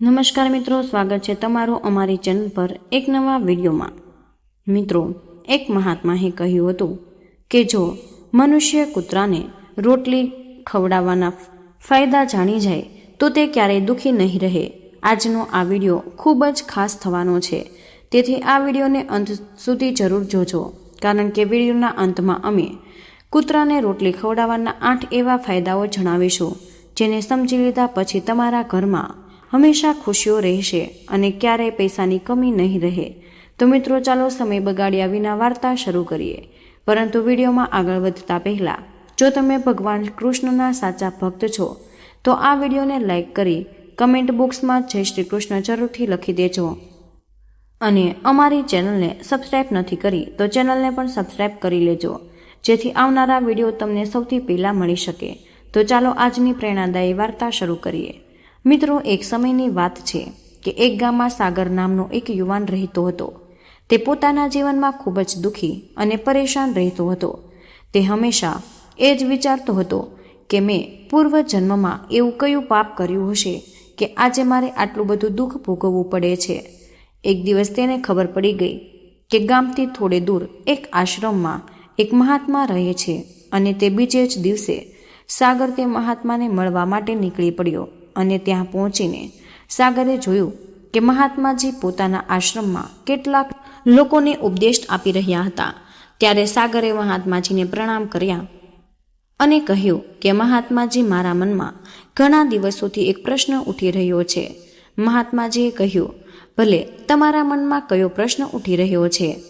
નમસ્કાર મિત્રો, સ્વાગત છે તમારું અમારી ચેનલ પર એક નવા વિડીયોમાં. મિત્રો, એક મહાત્માએ કહ્યું હતું કે જો મનુષ્ય કૂતરાને રોટલી ખવડાવવાના ફાયદા જાણી જાય, તો તે ક્યારેય દુઃખી નહીં રહે. આજનો આ વીડિયો ખૂબ જ ખાસ થવાનો છે. તેથી આ વિડીયોને અંત સુધી જરૂર જોજો, કારણ કે વિડીયોના અંતમાં અમે કૂતરાને રોટલી ખવડાવવાના આઠ એવા ફાયદાઓ જણાવીશું, જેને સમજી લીધા પછી તમારા ઘરમાં હંમેશા ખુશીઓ રહેશે અને ક્યારેય પૈસાની કમી નહીં રહે. તો મિત્રો, ચાલો સમય બગાડ્યા વિના વાર્તા શરૂ કરીએ. પરંતુ વિડીયોમાં આગળ વધતા પહેલાં, જો તમે ભગવાન કૃષ્ણના સાચા ભક્ત છો, તો આ વિડીયોને લાઈક કરી કમેન્ટ બોક્સમાં જય શ્રી કૃષ્ણ જરૂરથી લખી દેજો. અને અમારી ચેનલને સબસ્ક્રાઇબ નથી કરી, તો ચેનલને પણ સબસ્ક્રાઇબ કરી લેજો, જેથી આવનારા વીડિયો તમને સૌથી પહેલાં મળી શકે. તો ચાલો આજની પ્રેરણાદાયી વાર્તા શરૂ કરીએ. મિત્રો, એક સમયની વાત છે કે એક ગામમાં સાગર નામનો એક યુવાન રહેતો હતો. તે પોતાના જીવનમાં ખૂબ જ દુઃખી અને પરેશાન રહેતો હતો. તે હંમેશા એ જ વિચારતો હતો કે મેં પૂર્વ જન્મમાં એવું કયું પાપ કર્યું હશે કે આજે મારે આટલું બધું દુઃખ ભોગવવું પડે છે. એક દિવસ તેને ખબર પડી ગઈ કે ગામથી થોડે દૂર એક આશ્રમમાં એક મહાત્મા રહે છે અને તે બીજે જ દિવસે સાગર તે મહાત્માને મળવા માટે નીકળી પડ્યો. અને ત્યાં પહોંચીને સાગરે જોયું કે મહાત્માજી પોતાના આશ્રમમાં કેટલાક લોકોને ઉપદેશ આપી રહ્યા હતા. ત્યારે સાગરે મહાત્માજીને પ્રણામ કર્યા અને કહ્યું કે, મહાત્માજી મારા મનમાં ઘણા દિવસોથી એક પ્રશ્ન ઉઠી રહ્યો છે. મહાત્માજીએ કહ્યું, ભલે તમારા મનમાં કયો પ્રશ્ન ઉઠી રહ્યો છે?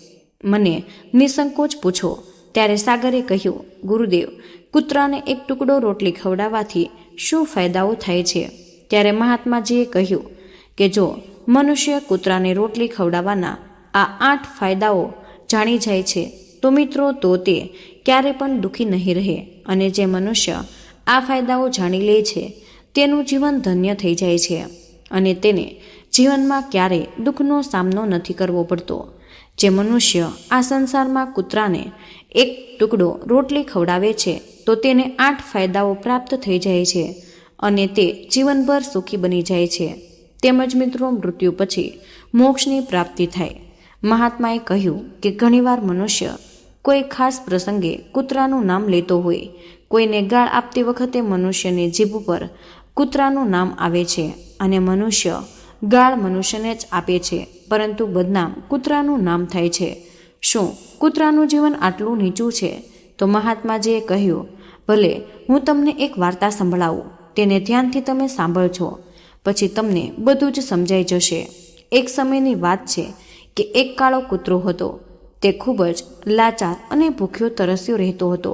મને નિસંકોચ પૂછો. ત્યારે સાગરે કહ્યું, ગુરુદેવ, કૂતરાને એક ટુકડો રોટલી ખવડાવવાથી શું ફાયદાઓ થાય છે? ત્યારે મહાત્માજીએ કહ્યું કે જો મનુષ્ય કૂતરાને રોટલી ખવડાવવાના આ આઠ ફાયદાઓ જાણી જાય છે, તો મિત્રો તો તે ક્યારે પણ દુઃખી નહીં રહે અને જે મનુષ્ય આ ફાયદાઓ જાણી લે છે, તેનું જીવન ધન્ય થઈ જાય છે અને તેને જીવનમાં ક્યારેય દુઃખનો સામનો નથી કરવો પડતો. જે મનુષ્ય આ સંસારમાં કૂતરાને એક ટુકડો રોટલી ખવડાવે છે તો તેને આઠ ફાયદાઓ પ્રાપ્ત થઈ જાય છે અને તે જીવનભર સુખી બની જાય છે. તેમજ મિત્રો, મૃત્યુ પછી મોક્ષની પ્રાપ્તિ થાય. મહાત્માએ કહ્યું કે ઘણીવાર મનુષ્ય કોઈ ખાસ પ્રસંગે કૂતરાનું નામ લેતો હોય. કોઈને ગાળ આપતી વખતે મનુષ્યની જીભ પર કૂતરાનું નામ આવે છે અને મનુષ્ય ગાળ મનુષ્યને જ આપે છે, પરંતુ બદનામ કૂતરાનું નામ થાય છે. શું કૂતરાનું જીવન આટલું નીચું છે? તો મહાત્માજીએ કહ્યું, ભલે, હું તમને એક વાર્તા સંભળાવું, તેને ધ્યાનથી તમે સાંભળજો, પછી તમને બધું જ સમજાઈ જશે. એક સમયની વાત છે કે એક કાળો કૂતરો હતો, તે ખૂબ જ લાચાર અને ભૂખ્યો તરસ્યો રહેતો હતો.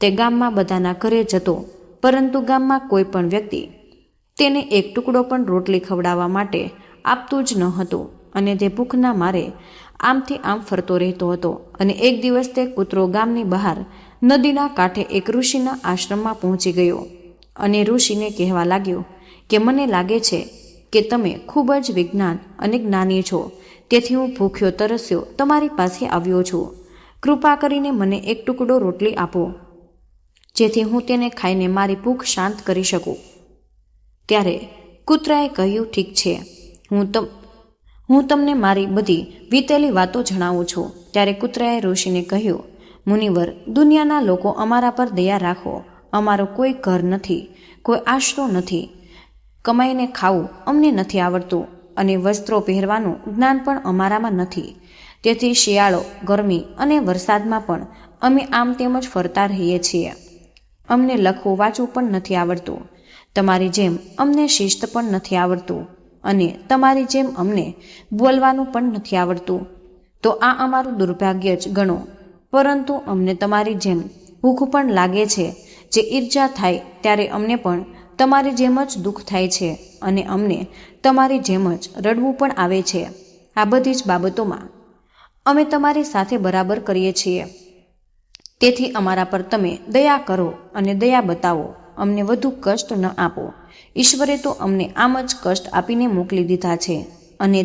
તે ગામમાં બધાના ઘરે જતો, પરંતુ ગામમાં કોઈ પણ વ્યક્તિ તેને એક ટુકડો પણ રોટલી ખવડાવવા માટે આપતું જ ન હતું અને તે ભૂખના મારે આમથી આમ ફરતો રહેતો હતો અને એક દિવસ તે કૂતરો ગામની બહાર નદીના કાંઠે એક ઋષિના આશ્રમમાં પહોંચી ગયો અને ઋષિને કહેવા લાગ્યો કે મને લાગે છે કે તમે ખૂબ જ વિજ્ઞાન અને જ્ઞાની છો. તેથી હું ભૂખ્યો તરસ્યો, તમારી પાસે આવ્યો છું. કૃપા કરીને મને એક ટુકડો રોટલી આપો, જેથી હું તેને ખાઈને મારી ભૂખ શાંત કરી શકું. ત્યારે કૂતરાએ કહ્યું, ઠીક છે, હું તમ હું તમને મારી બધી વીતેલી વાતો જણાવું છું. ત્યારે કૂતરાએ ઋષિને કહ્યું, મુનિવર, દુનિયાના લોકો અમારા પર દયા રાખો. અમારો કોઈ ઘર નથી, કોઈ આશરો નથી. કમાઈને ખાવું અમને નથી આવડતું અને વસ્ત્રો પહેરવાનું જ્ઞાન પણ અમારામાં નથી. તેથી શિયાળો, ગરમી અને વરસાદમાં પણ અમે આમ તેમજ ફરતા રહીએ છીએ. અમને લખવું, વાંચવું પણ નથી આવડતું. તમારી જેમ અમને શિસ્ત પણ નથી આવડતું. અને તમારી જેમ અમને બોલવાનું પણ નથી આવડતું. તો આ અમારું દુર્ભાગ્ય જ ગણો. પરંતુ અમને તમારી જેમ ભૂખ પણ લાગે છે. જે ઈર્જા થાય ત્યારે અમને પણ તમારી જેમ જ દુઃખ થાય છે અને અમને તમારી જેમ જ રડવું પણ આવે છે. આ બધી જ બાબતોમાં અમે તમારી સાથે બરાબર કરીએ છીએ. તેથી અમારા પર તમે દયા કરો અને દયા બતાવો. અમને વધુ કષ્ટ ન આપો. ઈશ્વરે તો અમને આમ જ કષ્ટ આપીને મોકલી દીધા છે અને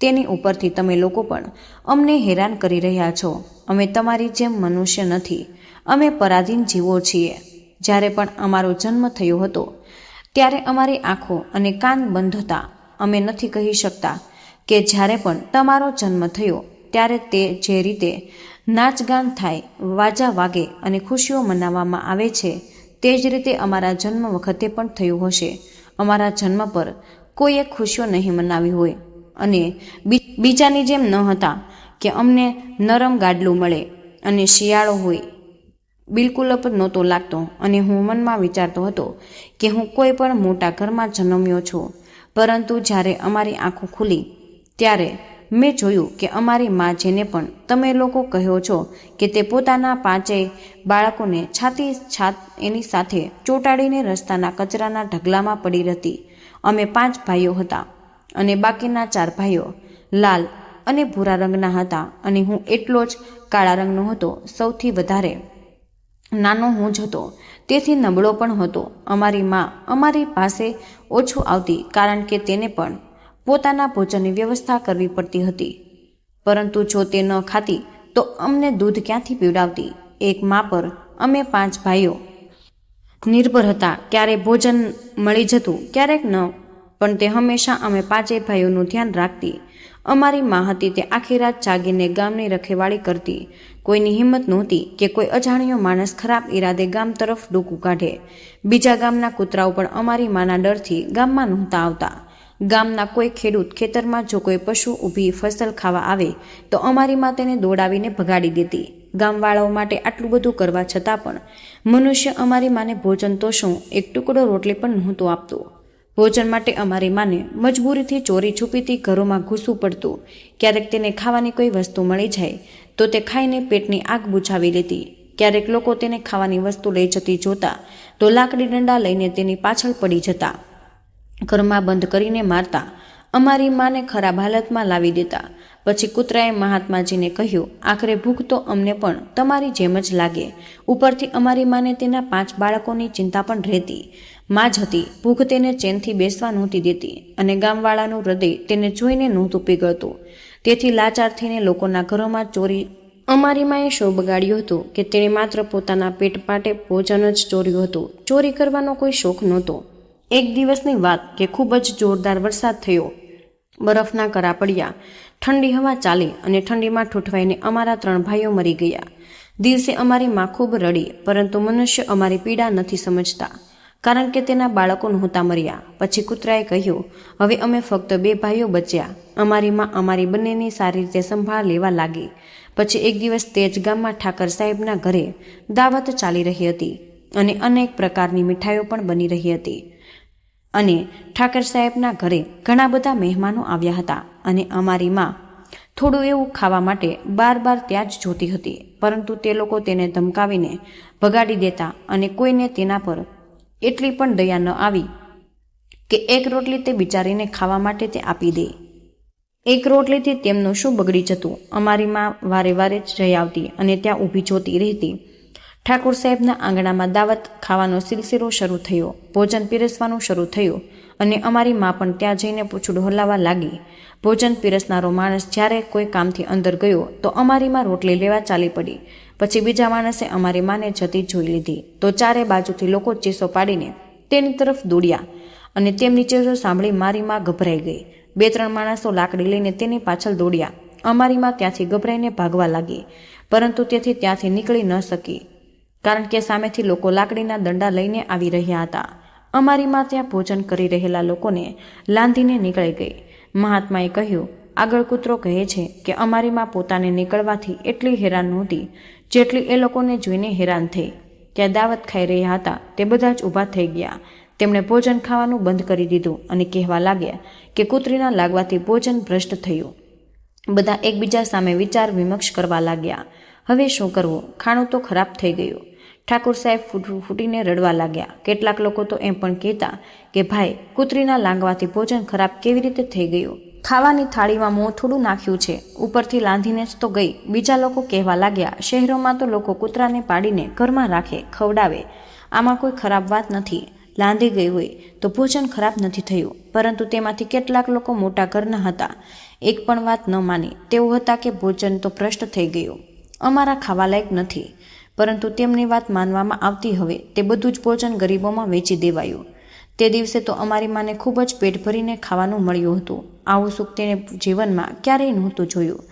તેની ઉપરથી તમે લોકો પણ અમને હેરાન કરી રહ્યા છો. અમે તમારી જેમ મનુષ્ય નથી. અમે પરાધીન જીવો છીએ. જ્યારે પણ અમારો જન્મ થયો હતો, ત્યારે અમારી આંખો અને કાન બંધ હતા. અમે નથી કહી શકતા કે જ્યારે પણ તમારો જન્મ થયો, ત્યારે તે જે રીતે નાચગાન થાય, વાજા વાગે અને ખુશીઓ મનાવવામાં આવે છે તે જ રીતે અમારા જન્મ વખતે પણ થયું હશે. અમારા જન્મ પર કોઈએ ખુશીઓ નહીં મનાવી હોય. અને બીજાની જેમ ન હતા કે અમને નરમ ગાડલું મળે અને શિયાળો હોય. બિલકુલ જ નહોતો લાગતો અને હું મનમાં વિચારતો હતો કે હું કોઈ પણ મોટા ઘરમાં જન્મ્યો છું. પરંતુ જ્યારે અમારી આંખો ખુલી, ત્યારે મેં જોયું કે અમારી મા જેને પણ તમે લોકો કહો છો કે તે પોતાના પાંચેય બાળકોને છાતી છાત એની સાથે ચોંટાડીને રસ્તાના કચરાના ઢગલામાં પડી હતી. અમે પાંચ ભાઈઓ હતા અને બાકીના ચાર ભાઈઓ લાલ અને ભૂરા રંગના હતા અને હું એટલો જ કાળા રંગનો હતો, સૌથી વધારે નાનો હું જ હતો. તેથી નબળો પણ હતો. અમારી મા અમારી પાસે ઓછું આવતી કારણ કે તેને પણ પોતાના ભોજનની વ્યવસ્થા કરવી પડતી હતી. પરંતુ જો તે ન ખાતી, તો અમને દૂધ ક્યાંથી પીવડાવતી? એક મા પર અમે પાંચ ભાઈઓ. નિર્ભર હતા ક્યારે ભોજન મળી જતું, ક્યારેક ન. પણ તે હંમેશા અમે પાંચેય ભાઈઓનું ધ્યાન રાખતી. અમારી મા હતી તે આખી રાત જાગીને ગામની રખેવાળી કરતી. કોઈની હિંમત નહોતી કે કોઈ અજાણ્યો માણસ ખરાબ ઈરાદે ગામ તરફ ડૂકું કાઢે. બીજા ગામના કૂતરાઓ પણ અમારી માના ડરથી ગામમાં નહોતા આવતા. ગામના કોઈ ખેડૂત ખેતરમાં જો કોઈ પશુ ઊભી ફસલ ખાવા આવે, તો અમારી માં તેને દોડાવીને ભગાડી દેતી. ગામવાળાઓ માટે આટલું બધું કરવા છતાં પણ મનુષ્ય અમારી માને ભોજન તો શું, એક ટુકડો રોટલી પણ નહોતું આપતું. ભોજન માટે અમારી માને મજબૂરીથી ચોરી છુપીથી ઘરોમાં ઘૂસવું પડતું. ક્યારેક તેને ખાવાની કોઈ વસ્તુ મળી જાય, તો તે ખાઈને પેટની આગ બુઝાવી લેતી. ક્યારેક લોકો તેને ખાવાની વસ્તુ લઈ જતી જોતા, તો લાકડી ડંડા લઈને તેની પાછળ પડી જતા. ઘરમાં બંધ કરીને મારતા. અમારી માને ખરાબ હાલતમાં લાવી દેતા. પછી કૂતરાએ મહાત્માજીને કહ્યું, આખરે ભૂખ તો અમને પણ, તમારી જેમ જ લાગે. ઉપરથી અમારી માને તેના પાંચ બાળકોની ચિંતા પણ રહેતી. મા જ હતી, ભૂખ તેને ચેનથી બેસવા નહોતી દેતી અને ગામવાળાનું હૃદય તેને જોઈને નહોતું પીગળતું. તેથી લાચાર થઈને લોકોના ઘરોમાં ચોરી અમારી માએ શો બગાડ્યો હતો કે તેણે માત્ર પોતાના પેટ માટે ભોજન જ ચોર્યું હતું. ચોરી કરવાનો કોઈ શોખ નહોતો. એક દિવસની વાત કે ખૂબ જ જોરદાર વરસાદ થયો. બરફના કરા પડ્યા. ઠંડી હવા ચાલી અને ઠંડીમાં ઠૂંઠવાઈને અમારા ત્રણ ભાઈઓ મરી ગયા. દિવસે અમારી માં ખૂબ રડી, પરંતુ મનુષ્ય અમારી પીડા નથી સમજતા, કારણ કે તેના બાળકો નહોતા મર્યા. પછી કૂતરાએ કહ્યું, હવે અમે ફક્ત બે ભાઈઓ બચ્યા. અમારી માં અમારી બંનેની સારી રીતે સંભાળ લેવા લાગી. પછી એક દિવસ તેજ ગામમાં ઠાકર સાહેબના ઘરે દાવત ચાલી રહી હતી અને અનેક પ્રકારની મીઠાઈઓ પણ બની રહી હતી. અને ઠાકર સાહેબના ઘરે ઘણા બધા મહેમાનો આવ્યા હતા અને અમારી માં થોડું એવું ખાવા માટે બાર બાર ત્યાં જ જોતી હતી, પરંતુ તે લોકો તેને ધમકાવીને ભગાડી દેતા અને કોઈને તેના પર એટલી પણ દયા ન આવી કે એક રોટલી તે બિચારીને ખાવા માટે તે આપી દે. એક રોટલીથી તેમનું શું બગડી જતું? અમારી માં વારે વારે જ જઈ આવતી અને ત્યાં ઊભી જોતી રહેતી. ઠાકોર સાહેબના આંગણામાં દાવત ખાવાનો સિલસિલો શરૂ થયો. ભોજન પીરસવાનું શરૂ થયું અને અમારી મા પણ ત્યાં જઈને પૂછડું હલાવવા લાગી. ભોજન પીરસનારો માણસ જ્યારે કોઈ કામથી અંદર ગયો તો અમારી માં રોટલી લેવા ચાલી પડી. પછી બીજા માણસે અમારી માને જતી જોઈ લીધી. તો ચારે બાજુથી લોકો ચીસો પાડીને તેની તરફ દોડ્યા અને તેમની ચીસો સાંભળી મારી માં ગભરાઈ ગઈ. બે ત્રણ માણસો લાકડી લઈને તેની પાછળ દોડ્યા. અમારી માં ત્યાંથી ગભરાઈને ભાગવા લાગી. પરંતુ તેથી ત્યાંથી નીકળી ન શકી. કારણ કે સામેથી લોકો લાકડીના દંડા લઈને આવી રહ્યા હતા. અમારી માં ત્યાં ભોજન કરી રહેલા લોકોને લાંધીને નીકળી ગઈ. મહાત્માએ કહ્યું, આગળ કૂતરો કહે છે કે અમારી માં પોતાને નીકળવાથી એટલી હેરાન નહોતી જેટલી એ લોકોને જોઈને હેરાન થઈ. ત્યાં દાવત ખાઈ રહ્યા હતા, તે બધા જ ઊભા થઈ ગયા. તેમણે ભોજન ખાવાનું બંધ કરી દીધું અને કહેવા લાગ્યા કે કૂતરીના લાગવાથી ભોજન ભ્રષ્ટ થયું. બધા એકબીજા સામે વિચાર વિમક્ષ કરવા લાગ્યા. હવે શું કરવું? ખાણું તો ખરાબ થઈ ગયું. ઠાકોર સાહેબ ફૂટ- ફૂટીને રડવા લાગ્યા. કેટલાક લોકો તો એમ પણ કહેતા કે, ભાઈ, કૂતરીના લાંગવાથી ભોજન ખરાબ કેવી રીતે થઈ ગયું? ખાવાની થાળીમાં મોં થોડું નાખ્યું છે. ઉપરથી લાંધીને જ તો ગઈ. બીજા લોકો કહેવા લાગ્યા, શહેરોમાં તો લોકો કૂતરાને પાડીને ઘરમાં રાખે, ખવડાવે. આમાં કોઈ ખરાબ વાત નથી. લાંધી ગઈ હોય તો ભોજન ખરાબ નથી થયું. પરંતુ તેમાંથી કેટલાક લોકો મોટા ઘરના હતા. એક પણ વાત ન માની. તેઓ હતા કે ભોજન તો ભ્રષ્ટ થઈ ગયું. અમારા ખાવાલાયક નથી. પરંતુ તેમની વાત માનવામાં આવતી હવે તે બધું જ ભોજન ગરીબોમાં વેચી દેવાયું. તે દિવસે તો અમારી માને ખૂબ જ પેટ ભરીને ખાવાનું મળ્યું હતું. આવું સુખ તેને જીવનમાં ક્યારેય નહોતું જોયું.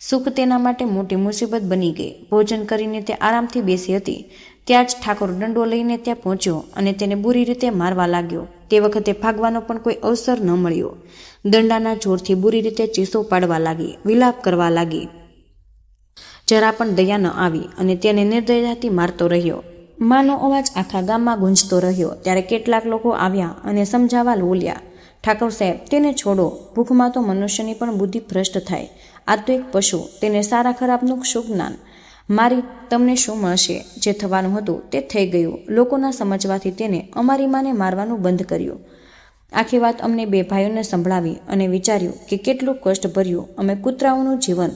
સુખ તેના માટે મોટી મુસીબત બની ગઈ. ભોજન કરીને તે આરામથી બેસી હતી. ત્યાં જ ઠાકોર દંડો લઈને ત્યાં પહોંચ્યો અને તેને બુરી રીતે મારવા લાગ્યો. તે વખતે ભાગવાનો પણ કોઈ અવસર ન મળ્યો. દંડાના જોરથી બુરી રીતે ચીસો પાડવા લાગી, વિલાપ કરવા લાગી. જરા પણ દયા ન આવી અને તેને નિર્દયતાથી મારતો રહ્યો. માનો અવાજ આખા ગામમાં ગુંજતો રહ્યો. ત્યારે કેટલાક લોકો આવ્યા અને સમજાવવા બોલ્યા ઠાકોર સાહેબ, તેને છોડો. ભૂખમાં તો મનુષ્યની પણ બુદ્ધિ ભ્રષ્ટ થાય. આ તો એક પશુ. તેને સારા ખરાબનું શું જ્ઞાન. મારી તમને શું મળશે? જે થવાનું હતું તે થઈ ગયું. લોકોના સમજવાથી તેને અમારી માને મારવાનું બંધ કર્યું. આખી વાત અમને બે ભાઈઓને સંભળાવી અને વિચાર્યું કે કેટલું કષ્ટ ભર્યું. અમે કૂતરાઓનું જીવન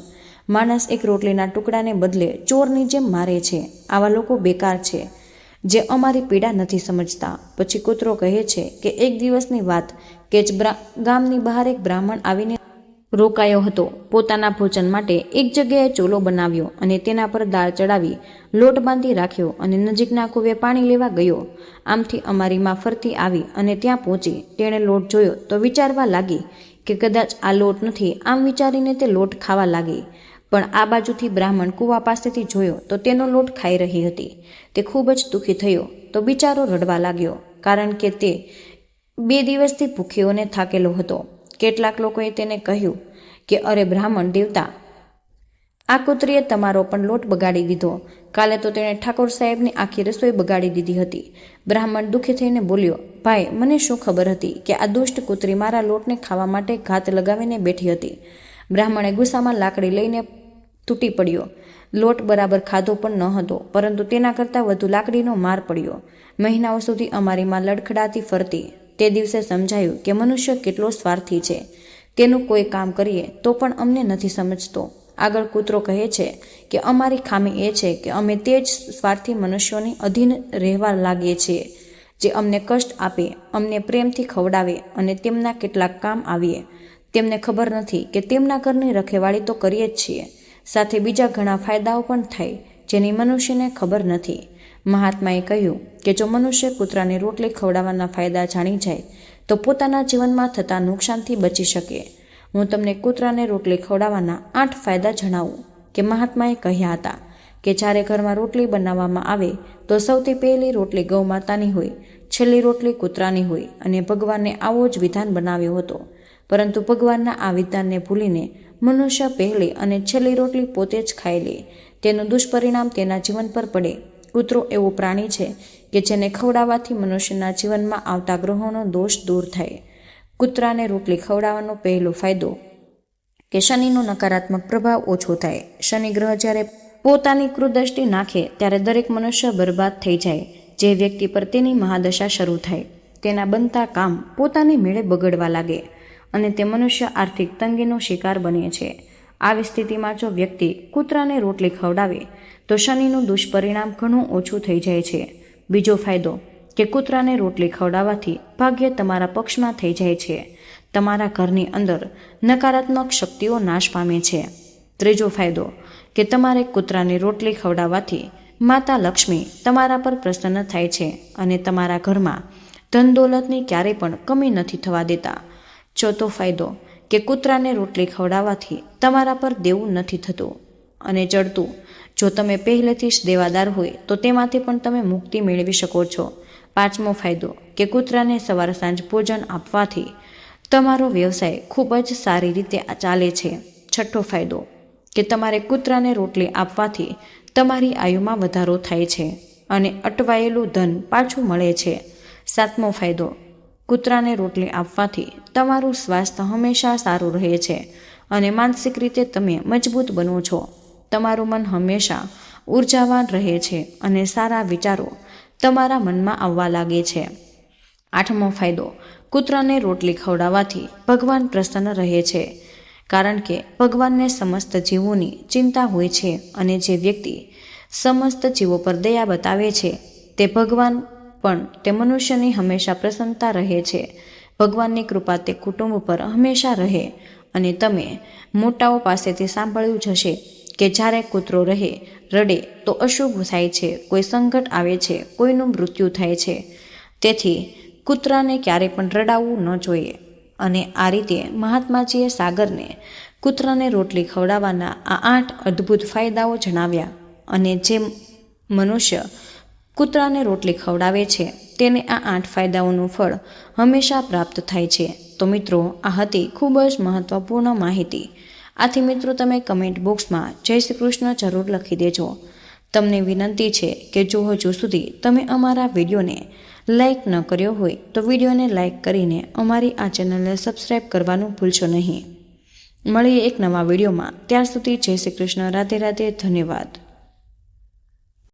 માણસ એક રોટલીના ટુકડાને બદલે ચોરની જેમ મારે છે. આવા લોકો બેકાર છે, જે અમારી પીડા નથી સમજતા. પછી કૂતરો કહે છે કે એક દિવસની વાત કે જ ગામની બહાર એક બ્રાહ્મણ આવીને રોકાયો હતો. પોતાના ભોજન માટે એક જગ્યાએ ચોલો બનાવ્યો અને તેના પર દાળ ચડાવી લોટ બાંધી રાખ્યો અને નજીકના કુવે પાણી લેવા ગયો. આમથી અમારી માં ફરતી આવી અને ત્યાં પહોંચી. તેણે લોટ જોયો તો વિચારવા લાગી કે કદાચ આ લોટ નથી. આમ વિચારીને તે લોટ ખાવા લાગી. પણ આ બાજુથી બ્રાહ્મણ કૂવા પાસેથી જોયો તો તેનો લોટ ખાઈ રહી હતી. તે ખૂબ જ દુઃખી થયો તો બિચારો રડવા લાગ્યો, કારણ કે તે બે દિવસથી ભૂખ્યોને થાકેલો હતો. કેટલાક લોકોએ તેને કહ્યું કે, અરે બ્રાહ્મણ દેવતા, આ કૂતરીએ તમારો પણ લોટ બગાડી દીધો. કાલે તો તેણે ઠાકોર સાહેબની આખી રસોઈ બગાડી દીધી હતી. બ્રાહ્મણ દુઃખી થઈને બોલ્યો, ભાઈ, મને શું ખબર હતી કે આ દુષ્ટ કૂતરી મારા લોટને ખાવા માટે ઘાત લગાવીને બેઠી હતી? બ્રાહ્મણે ગુસ્સામાં લાકડી લઈને તૂટી પડ્યો. લોટ બરાબર ખાધો પણ ન હતો, પરંતુ તેના કરતાં વધુ લાકડીનો માર પડ્યો. મહિનાઓ સુધી અમારીમાં લડખડાતી ફરતી. તે દિવસે સમજાયું કે મનુષ્ય કેટલો સ્વાર્થી છે. તેનું કોઈ કામ કરીએ તો પણ અમને નથી સમજતો. આગળ કૂતરો કહે છે કે અમારી ખામી એ છે કે અમે તે જ સ્વાર્થી મનુષ્યોની અધીન રહેવા લાગીએ છીએ, જે અમને કષ્ટ આપે, અમને પ્રેમથી ખવડાવે અને તેમના કેટલાક કામ આવીએ. તેમને ખબર નથી કે તેમના ઘરની રખેવાળી તો કરીએ જ છીએ. સાથે બીજા ઘણા ફાયદાઓ પણ થાય, જેની મનુષ્યને ખબર નથી. મહાત્માએ કહ્યું કે જો મનુષ્ય કૂતરાને રોટલી ખવડાવવાના ફાયદા જાણી જાય, તો પોતાના જીવનમાં થતા નુકસાનથી બચી શકે. હું તમને કૂતરાને રોટલી ખવડાવવાના આઠ ફાયદા જણાવું કે મહાત્માએ કહ્યા હતા કે જ્યારે ઘરમાં રોટલી બનાવવામાં આવે, તો સૌથી પહેલી રોટલી ગૌ માતાની હોય, છેલ્લી રોટલી કૂતરાની હોય અને ભગવાનને આવો જ વિધાન બનાવ્યો હતો. પરંતુ ભગવાનના આ ભૂલીને મનુષ્ય પહેલી અને છેલ્લી રોટલી પોતે જ ખાઈ લે. તેનું દુષ્પરિણામ તેના જીવન પર પડે. કૂતરો એવો પ્રાણી છે કે જેને ખવડાવવાથી મનુષ્યના જીવનમાં આવતા ગ્રહોનો દોષ દૂર થાય. કૂતરાને રોટલી ખવડાવવાનો પહેલો ફાયદો કે શનિનો નકારાત્મક પ્રભાવ ઓછો થાય. શનિ ગ્રહ જ્યારે પોતાની કૃદૃષ્ટિ નાખે ત્યારે દરેક મનુષ્ય બરબાદ થઈ જાય. જે વ્યક્તિ પર તેની મહાદશા શરૂ થાય. તેના બનતા કામ પોતાની મેળે બગડવા લાગે. અને તે મનુષ્ય આર્થિક તંગીનો શિકાર બને છે. આવી સ્થિતિમાં જો વ્યક્તિ કૂતરાને રોટલી ખવડાવે, તો શનિનું દુષ્પરિણામ ઘણું ઓછું થઈ જાય છે. બીજો ફાયદો, કે કૂતરાને રોટલી ખવડાવવાથી ભાગ્ય તમારા પક્ષમાં થઈ જાય છે. તમારા ઘરની અંદર નકારાત્મક શક્તિઓ નાશ પામે છે. ત્રીજો ફાયદો, કે તમારે કૂતરાને રોટલી ખવડાવવાથી માતા લક્ષ્મી તમારા પર પ્રસન્ન થાય છે અને તમારા ઘરમાં ધન દોલતની ક્યારેય પણ કમી નથી થવા દેતા. ચોથો ફાયદો, કે કૂતરાને રોટલી ખવડાવવાથી તમારા પર દેવું નથી થતું અને ચડતું. જો તમે પહેલેથી જ દેવાદાર હોય, તો તેમાંથી પણ તમે મુક્તિ મેળવી શકો છો. પાંચમો ફાયદો, કે કૂતરાને સવાર સાંજ ભોજન આપવાથી તમારો વ્યવસાય ખૂબ જ સારી રીતે ચાલે છે. છઠ્ઠો ફાયદો, કે તમારે કૂતરાને રોટલી આપવાથી તમારી આયુમાં વધારો થાય છે અને અટવાયેલું ધન પાછું મળે છે. સાતમો ફાયદો કૂતરાને રોટલી આપવાથી તમારું સ્વાસ્થ્ય હંમેશા સારું રહે છે અને માનસિક રીતે તમે મજબૂત બનો છો. તમારું મન હંમેશા ઉર્જાવાન રહે છે અને સારા વિચારો તમારા મનમાં આવવા લાગે છે. આઠમો ફાયદો, કૂતરાને રોટલી ખવડાવવાથી ભગવાન પ્રસન્ન રહે છે. કારણ કે ભગવાનને સમસ્ત જીવોની ચિંતા હોય છે અને જે વ્યક્તિ સમસ્ત જીવો પર દયા બતાવે છે, તે ભગવાન પણ તે મનુષ્યની હંમેશા પ્રસન્નતા રહે છે. ભગવાનની કૃપા તે કુટુંબ પર હંમેશા રહે અને તમે મોટાઓ પાસેથી સાંભળ્યું જશે કે જ્યારે કૂતરો રહે, રડે, તો અશુભ થાય છે, કોઈ સંકટ આવે છે, કોઈનું મૃત્યુ થાય છે. તેથી કૂતરાને ક્યારે પણ રડાવવું ન જોઈએ અને આ રીતે મહાત્માજીએ સાગરને કૂતરાને રોટલી ખવડાવવાના આ આઠ અદ્ભુત ફાયદાઓ જણાવ્યા અને જે મનુષ્ય કૂતરાને રોટલી ખવડાવે છે. તેને આ આઠ ફાયદાઓનું ફળ હંમેશા પ્રાપ્ત થાય છે. તો મિત્રો, આ હતી ખૂબ જ મહત્વપૂર્ણ માહિતી. આથી મિત્રો, તમે કમેન્ટ બોક્સમાં જય શ્રી કૃષ્ણ જરૂર લખી દેજો. તમને વિનંતી છે કે જો હજુ સુધી તમે અમારા વિડીયોને લાઇક ન કર્યો હોય, તો વિડીયોને લાઇક કરીને અમારી આ ચેનલને સબસ્ક્રાઈબ કરવાનું ભૂલશો નહીં. મળીએ એક નવા વિડીયોમાં. ત્યાર સુધી જય શ્રી કૃષ્ણ. રાધે રાધે. ધન્યવાદ.